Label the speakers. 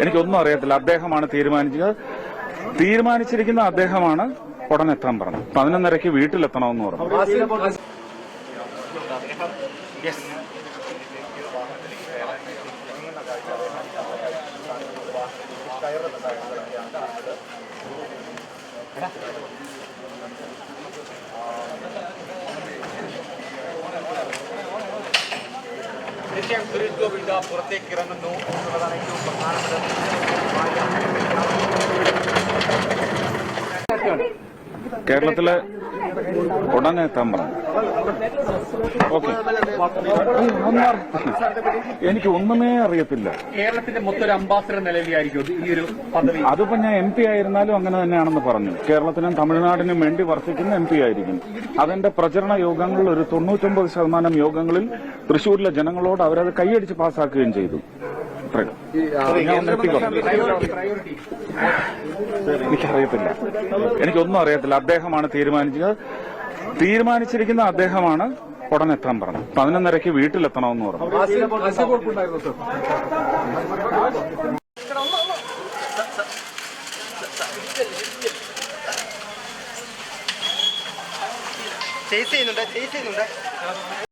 Speaker 1: എനിക്കൊന്നും അറിയത്തില്ല. അദ്ദേഹമാണ് തീരുമാനിച്ചത്. തീരുമാനിച്ചിരിക്കുന്ന അദ്ദേഹമാണ് ഉടൻ എത്താൻ പറഞ്ഞു പതിനൊന്നരയ്ക്ക് വീട്ടിലെത്തണമെന്ന് പറഞ്ഞു.
Speaker 2: തീർച്ചയായും പുറത്തേക്ക് ഇറങ്ങുന്നു എന്നുള്ളതാണ് ഏറ്റവും
Speaker 1: കേരളത്തിലെ ഉടനെ എത്താൻ പറഞ്ഞു ഓക്കെ. എനിക്ക് ഒന്നുമേ അറിയത്തില്ല.
Speaker 2: കേരളത്തിന്റെ മൊത്തം അംബാസിഡർ നിലവിലായിരിക്കും ഈ ഒരു പദവി.
Speaker 1: അതിപ്പോ ഞാൻ എം പി ആയിരുന്നാലും അങ്ങനെ തന്നെയാണെന്ന് പറഞ്ഞു. കേരളത്തിനും തമിഴ്നാടിനും വേണ്ടി വർത്തിക്കുന്ന എം പി ആയിരിക്കും. അതെന്റെ പ്രചരണ യോഗങ്ങളിൽ ഒരു തൊണ്ണൂറ്റൊമ്പത് ശതമാനം യോഗങ്ങളിൽ തൃശൂരിലെ ജനങ്ങളോട് അവരത് കൈയടിച്ച് പാസ്സാക്കുകയും ചെയ്തു. എനിക്കറിയത്തില്ല. എനിക്കൊന്നും അറിയത്തില്ല. അദ്ദേഹമാണ് തീരുമാനിച്ചത്. തീരുമാനിച്ചിരിക്കുന്ന അദ്ദേഹമാണ് ഉടനെ എത്താൻ പറഞ്ഞു പതിനൊന്നരയ്ക്ക് വീട്ടിലെത്തണമെന്ന് പറഞ്ഞു.
Speaker 3: ചേസ് ചെയ്യുന്നുണ്ട് ചേസ് ചെയ്യുന്നുണ്ട്.